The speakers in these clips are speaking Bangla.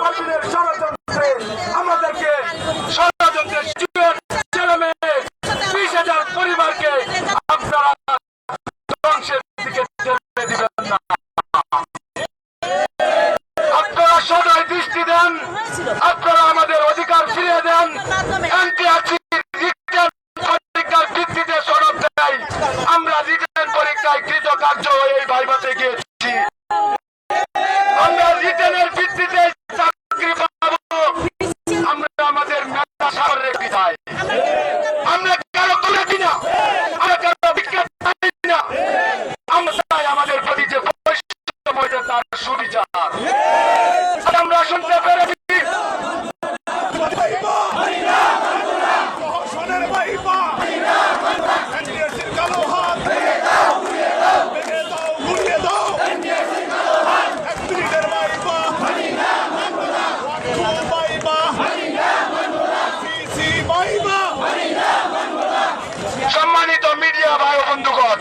পার্টির ষড়যন্ত্রে আমাদেরকে ওয়ান বাইপা সিসি বাইপা সম্মানিত মিডিয়া ভাই বন্ধুগণ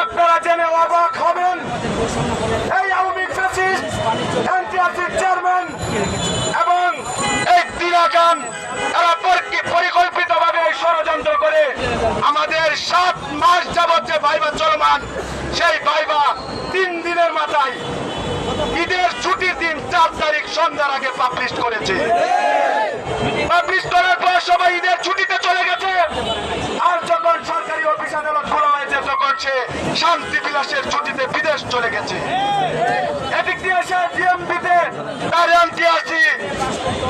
আপনারা জেনে অবাক হবেন এই আওয়ামী ফ্যাসিস্ট এনটিআরসির চেয়ারম্যান এবং এই দিনাকান এরা পরিকল্পিত ভাবে এই ষড়যন্ত্র করে আমাদের সাত মাস যাবত যে ভাইবা চলমান সেই ভাইবা তিন দিনের মাথায় ঈদের ছুটির দিন চার সন্ধ্যার আগে পাবলিশ করেছে। পাবলিশ করার পর সবাই ঈদের ছুটিতে চলে গেছে। আর যখন সরকারি অফিস আদালত খোলা হয়েছে তখন সে শান্তি বিলাসের ছুটিতে বিদেশ চলে গেছে। এদিক দিয়ে সে ডিএমপিতে তার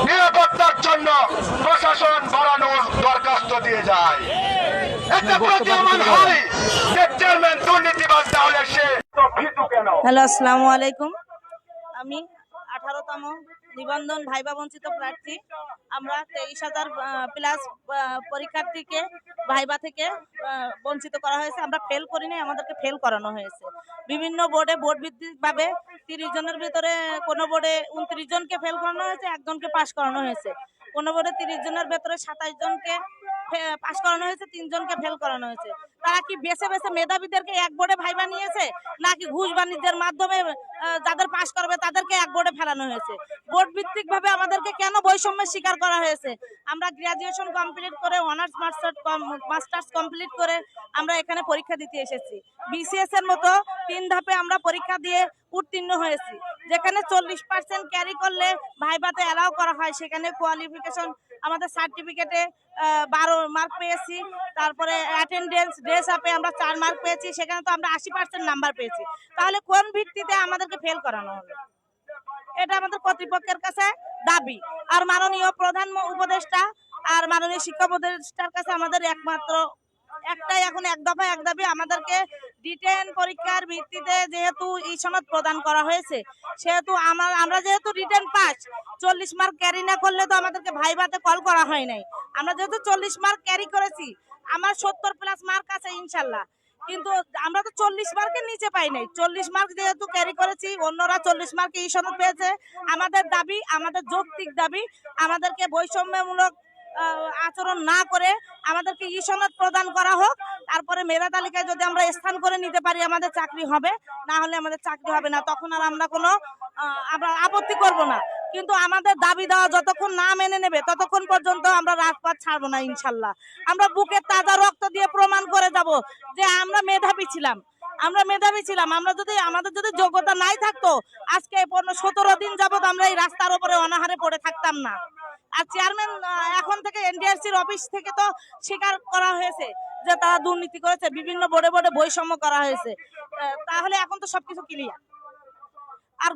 নিরাপত্তার জন্য প্রশাসন বাড়ানোর দরখাস্ত দিয়ে যায়। একটা প্রতীয়মান হয় চেয়ারম্যান দুর্নীতিবাজ তাহলে সে তো ভীতু কেন? হ্যালো আসসালামু আলাইকুম। আঠারোতম নিবন্ধন ভাইবা বঞ্চিত প্রার্থী। আমরা তেইশ হাজার প্লাস পরীক্ষার্থীকে ভাইবা থেকে বঞ্চিত করা হয়েছে। আমরা ফেল করিনি, আমাদেরকে ফেল করানো হয়েছে। বিভিন্ন বোর্ডে বোর্ড ভিত্তিকভাবে তিরিশ জনের ভিতরে কোনো বোর্ডে উনত্রিশ জনকে ফেল করানো হয়েছে, একজনকে পাশ করানো হয়েছে। কোনো বোর্ডে তিরিশ জনের ভেতরে সাতাশ জনকে পাশ করানো হয়েছে, তিনজনকে ফেল করানো হয়েছে। তারা কি বেছে বেছে মেধাবীদেরকে এক বোর্ডে ভাইবা নিয়েছে নাকি ঘুষ বাণিজ্যের মাধ্যমে যাদের পাশ করবে তাদেরকে এক বোর্ডে ফেলানো হয়েছে? বোর্ড ভিত্তিক ভাবে আমাদেরকে কেন বৈষম্যের শিকার করা হয়েছে? আমরা গ্রাজুয়েশন কমপ্লিট করে অনার্স মাস্টার্স মাস্টার্স কমপ্লিট করে আমরা এখানে পরীক্ষা দিতে এসেছি। বিসিএস এর মতো তিন ধাপে আমরা পরীক্ষা দিয়ে উত্তীর্ণ হয়েছি। যেখানে চল্লিশ পার্সেন্ট ক্যারি করলে ভাইবাতে অ্যালাউ করা হয়, সেখানে কোয়ালিফিকেশন আমাদের সার্টিফিকেটে বারো মার্ক পেয়েছি। তারপরে অ্যাটেন্ডেন্স ড্রেস আপে আমরা চার মার্ক পেয়েছি, সেখানে তো আমরা আশি পার্সেন্ট নাম্বার পেয়েছি। তাহলে কোন ভিত্তিতে আমাদেরকে ফেল করানো হলো? এটা আমাদের কর্তৃপক্ষের কাছে দাবি। আর মাননীয় প্রধান উপদেষ্টা আর মাননীয় শিক্ষা উপদেষ্টার কাছে আমাদের একমাত্র, একটাই এখন এক দফা এক দাবি, আমাদেরকে রিটেন পরীক্ষার ভিত্তিতে যেহেতু এই সনদ প্রদান করা হয়েছে, সেহেতু আমার আমরা যেহেতু রিটেন পাস, চল্লিশ মার্ক ক্যারি না করলে তো আমাদেরকে ভাইভাতে কল করা হয় নাই। আমরা যেহেতু চল্লিশ মার্ক ক্যারি করেছি, আমার সত্তর প্লাস মার্ক আছে ইনশাল্লাহ। কিন্তু আমরা তো চল্লিশ মার্কের নিচে পাই নাই। চল্লিশ মার্ক যেহেতু ক্যারি করেছি, অন্যরা চল্লিশ মার্কে এই সনদ পেয়েছে। আমাদের দাবি, আমাদের যৌক্তিক দাবি, আমাদেরকে বৈষম্যমূলক আচরণ না করে আমাদেরকে ই সনদ প্রদান করা হোক। তারপরে মেধা তালিকায় যদি আমরা স্থান করে নিতে পারি, আমাদের চাকরি হবে। না হলে আমাদের চাকরি হবে না। তখন আর আমরা কোনো আমরা আপত্তি করব না। কিন্তু আমাদের দাবি দেওয়া যতক্ষণ না মেনে নেবে, ততক্ষণ পর্যন্ত আমরা রাজপথ ছাড়বো না, ইনশাল্লাহ। আমরা বুকের তাজা রক্ত দিয়ে প্রমাণ করে যাব যে আমরা মেধাবী ছিলাম। আমরা মেধাবী ছিলাম। আমরা যদি, আমাদের যদি যোগ্যতা নাই থাকতো, আজকে পনেরো, সতেরো দিন যাবত আমরা এই রাস্তার উপরে অনাহারে পড়ে থাকতাম না। আর চেয়ারম্যান এখন থেকে এনডিআরসির অফিস থেকে তো স্বীকার করা হয়েছে যে তারা দুর্নীতি করেছে, বিভিন্ন বোর্ডে বোর্ডে বৈষম্য করা হয়েছে। তাহলে এখন তো সবকিছু ক্লিয়ার আর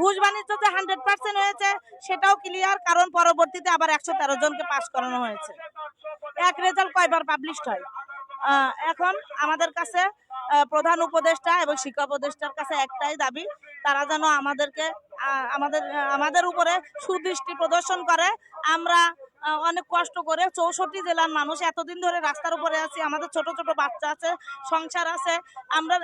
ঘুষ বাণিজ্য যে হান্ড্রেড পার্সেন্ট হয়েছে, সেটাও ক্লিয়ার কারণ পরবর্তীতে আবার একশো তেরো জনকে পাশ করানো হয়েছে। এক রেজাল্ট কয়বার পাবলিশড হয়? এখন আমাদের কাছে প্রধান উপদেষ্টা এবং শিক্ষা উপদেষ্টার কাছে একটাই দাবি, তারা যেন আমাদেরকে আমাদের আমাদের উপরে সুদৃষ্টি প্রদর্শন করে। আমরা অনেক কষ্ট করে চৌষট্টি জেলার মানুষ এতদিন ধরে রাস্তার উপরে আছি, আমাদের ছোট ছোট বাচ্চা আছে, সংসার আছে। আমরা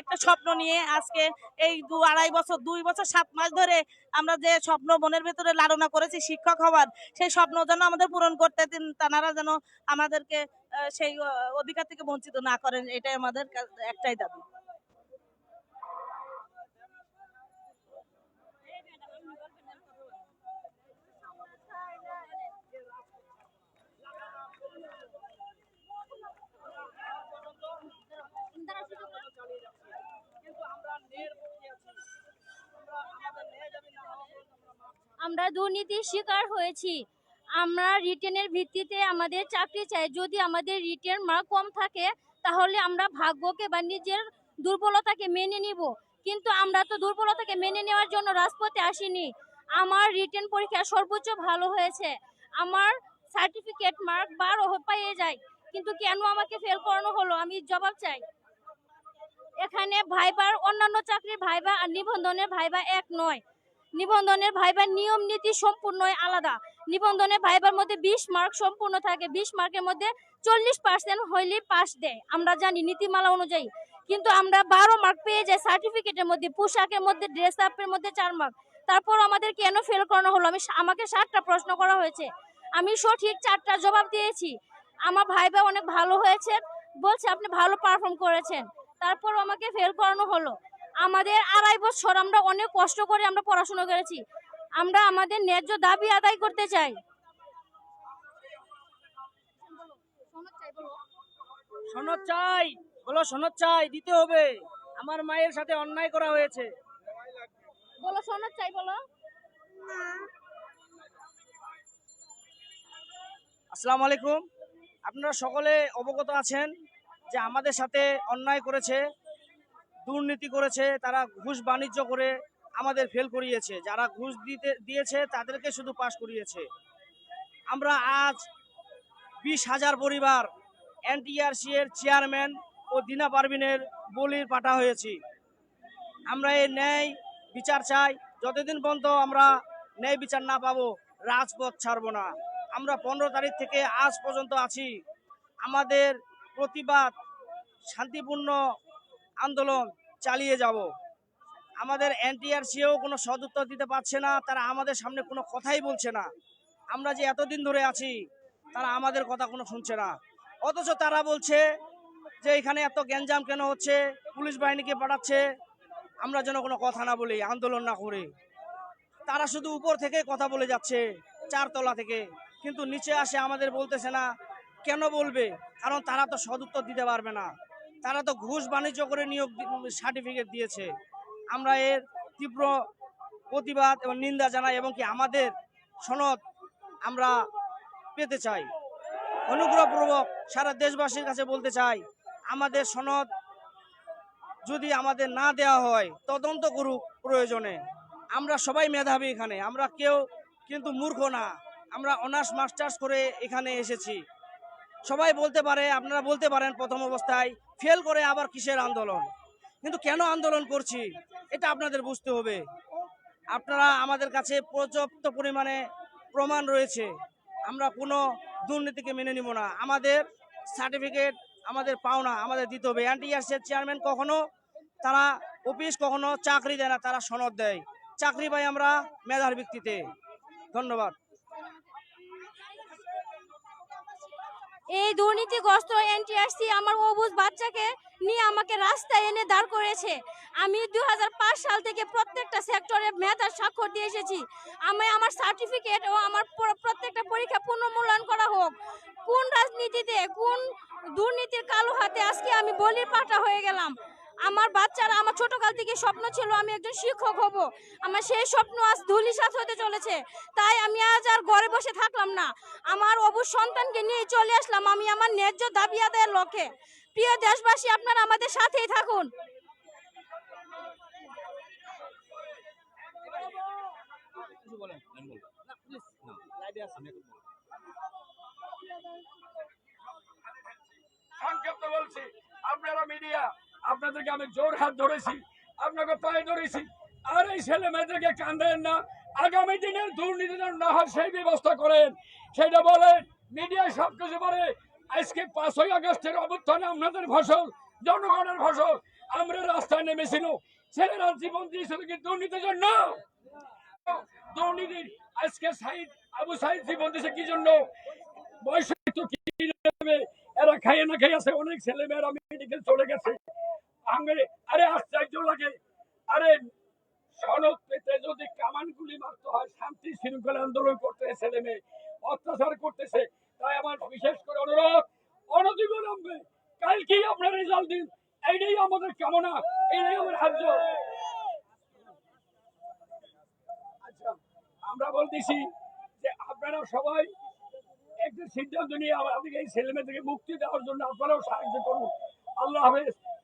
একটা স্বপ্ন নিয়ে আজকে এই দু আড়াই বছর, দুই বছর, সাত মাস ধরে আমরা যে স্বপ্ন মনের ভেতরে লালনা করেছি শিক্ষক হওয়ার, সেই স্বপ্ন যেন আমাদের পূরণ করতে দিন তারা যেন আমাদেরকে সেই অধিকার থেকে বঞ্চিত না করেন, এটাই আমাদের একটাই দাবি। আমরা দুর্নীতির শিকার হয়েছি। আমরা রিটেনের ভিত্তিতে আমাদের চাকরি চাই। যদি আমাদের রিটেন মার্ক কম থাকে, তাহলে আমরা ভাগ্যকে বা নিজের দুর্বলতাকে মেনে নিব। কিন্তু আমরা তো দুর্বলতাকে মেনে নেওয়ার জন্য রাজপথে আসিনি। আমার রিটেন পরীক্ষা সর্বোচ্চ ভালো হয়েছে। আমার সার্টিফিকেট মার্ক বারো পেয়ে যায়। কিন্তু কেন আমাকে ফেল করানো হলো? আমি জবাব চাই। এখানে ভাইবার অন্যান্য চাকরির ভাইবা আর নিবন্ধনের ভাইবা এক নয়। নিবন্ধনের ভাইবার নিয়ম নীতি সম্পূর্ণই আলাদা। নিবন্ধনের ভাইবার মধ্যে বিশ মার্ক সম্পূর্ণ থাকে। বিশ মার্কের মধ্যে চল্লিশ পার্সেন্ট হইলেই পাস দেয়। আমরা জানি নীতিমালা অনুযায়ী। কিন্তু আমরা বারো মার্ক পেয়ে যাই সার্টিফিকেটের মধ্যে, পোশাকের মধ্যে ড্রেস আপের মধ্যে চার মার্ক। তারপর আমাদের কেন ফেল করানো হলো? আমি আমাকে ষাটটা প্রশ্ন করা হয়েছে। আমি সঠিক চারটা জবাব দিয়েছি। আমার ভাইবা অনেক ভালো হয়েছে। বলছে আপনি ভালো পারফর্ম করেছেন। তারপর আমাকে ফেল করানো হলো। আমাদের আড়াই বছর আমরা অনেক কষ্ট করে আমরা পড়াশোনা করেছি। আমরা আমাদের ন্যায্য দাবি আদায় করতে চাই। সনদ চাই বলো সনদ চাই দিতে হবে। আমার মায়ের সাথে অন্যায় করা হয়েছে। বলো সনদ চাই বলো। আসসালামু আলাইকুম। আপনারা সকলে অবগত আছেন যে আমাদের সাথে অন্যায় করেছে দুর্নীতি করেছে, তারা ঘুষ বাণিজ্য করে আমাদের ফেল করিয়েছে। যারা ঘুষ দিতে, দিয়েছে, তাদেরকে শুধু পাশ করিয়েছে। আমরা আজ বিশ হাজার পরিবার এনটিআরসি এর চেয়ারম্যান ও দিনা পারভিনের বলির পাঠা হয়েছি। আমরা এই ন্যায় বিচার চাই। যতদিন পর্যন্ত আমরা ন্যায় বিচার না পাবো, রাজপথ ছাড়বো না। আমরা পনেরো তারিখ থেকে আজ পর্যন্ত আছি। আমাদের প্রতিবাদ শান্তিপূর্ণ আন্দোলন চালিয়ে যাব। আমাদের এনটিআরসিও কোনো সদুত্তর দিতে পারছে না, তারা আমাদের সামনে কোনো কথাই বলছে না। আমরা যে এতদিন ধরে আছি, তারা আমাদের কথা কোনো শুনছে না। অথচ তারা বলছে যে এখানে এত গ্যাঞ্জাম কেন হচ্ছে, পুলিশ বাহিনীকে পাঠাচ্ছে, আমরা যেন কোনো কথা না বলি, আন্দোলন না করি। তারা শুধু উপর থেকে কথা বলে যাচ্ছে, চারতলা থেকে। কিন্তু নিচে আসে আমাদের বলতেছে না, কেন বলবে? কারণ তারা তো সদুত্তর দিতে পারবে না। তারা তো ঘুষ বাণিজ্য করে নিয়োগ সার্টিফিকেট দিয়েছে। আমরা এর তীব্র প্রতিবাদ এবং নিন্দা জানাই এবং কি আমাদের সনদ আমরা পেতে চাই। অনুগ্রহপূর্বক সারা দেশবাসীর কাছে বলতে চাই, আমাদের সনদ যদি আমাদের না দেওয়া হয়, তদন্ত করুক প্রয়োজনে। আমরা সবাই মেধাবী এখানে, আমরা কেউ কিন্তু মূর্খ না। আমরা অনার্স মাস্টার্স করে এখানে এসেছি। সবাই বলতে পারে, আপনারা বলতে পারেন প্রথম অবস্থায়, ফেল করে আবার কিসের আন্দোলন? কিন্তু কেন আন্দোলন করছি? এটা আপনাদের বুঝতে হবে। আপনারা আমাদের কাছে পর্যাপ্ত পরিমাণে প্রমাণ রয়েছে। আমরা কোনো দুর্নীতিকে মেনে নিব না। আমাদের সার্টিফিকেট আমাদের পাওনা, আমাদের দিতে হবে। এনটিআরসির চেয়ারম্যান কখনো তারা অফিস কখনো চাকরি দেয় না, তারা সনদ দেয়। চাকরি পাই আমরা মেধার ভিত্তিতে। ধন্যবাদ। এই দুর্নীতিগ্রস্ত এনটিআরসি আমার অবুজ বাচ্চাকে নিয়ে আমাকে রাস্তায় এনে দাঁড় করেছে। আমি দু হাজার পাঁচ সাল থেকে প্রত্যেকটা সেক্টরে মেধার স্বাক্ষর দিয়ে এসেছি। আমি আমার সার্টিফিকেট ও আমার প্রত্যেকটা পরীক্ষা পুনর্মূল্যায়ন করা হোক। কোন রাজনীতিতে, কোন দুর্নীতির কালো হাতে আজকে আমি বলির পাটা হয়ে গেলাম? আমার বাচ্চারা, আমার ছোটকাল থেকে স্বপ্ন ছিল আমি একজন শিক্ষক হব। আমার সেই স্বপ্ন আজ ধুলিসাৎ হতে চলেছে। তাই আমি আজ আর ঘরে বসে থাকলাম না। আমার অবুজ সন্তানকে নিয়ে চলে আসলাম আমি আমার ন্যায্য দাবি আদায়ের লক্ষ্যে। প্রিয় দেশবাসী, আপনারা আমাদের সাথেই থাকুন। সংক্ষিপ্ত বলছি, আপনারা মিডিয়া আপনাদেরকে আমি জোর হাত ধরেছি, আপনাকে পায়ে ধরেছি, আর এই ছেলে মেয়েদেরকে কান্দেন না। আগামী দিনের দুর্নীতি না হয়, সেই ব্যবস্থা করেন। সেটা বলেন, মিডিয়ায় সব কিছু বলে, আজকে পাঁচই আগস্টের অভ্যুত্থানে আপনাদের ফসল, জনগণের ফসল, আমরা রাস্তায় নেমেছিল ছেলেরা জীবন দিয়েছিল কি দুর্নীতির জন্য? দুর্নীতির আজকে সাইদ, আবু সাইদ জীবন দিয়েছে কি জন্য? বয়স তো কি এরা খাইয়ে না খাইয়ে আছে, অনেক ছেলে মেয়েরা মেডিকেল চলে গেছে। আঙ্গে আরে আশ্চর্য লাগে। আরে সনদ পেতে যদি কামান গুলি মারতে হয়, শান্তি শৃঙ্খলা আন্দোলন করতে ছেলে মেয়ে, অত্যাচার করতেছে, তাই আমার বিশেষ করে অনুরোধ, অনতিবিলম্বে কালকেই আপনার রেজাল্ট দিন। এইটাই আমাদের কামনা, এইটাই আমার হার্য। আচ্ছা আমরা বলতেছি যে আপনারা সবাই একটা সিদ্ধান্ত নিয়ে আমাদেরকে এই ছেলে মেয়েদেরকে মুক্তি দেওয়ার জন্য আপনারাও সাহায্য করুন। আল্লাহ হাফেজ।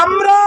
আমরা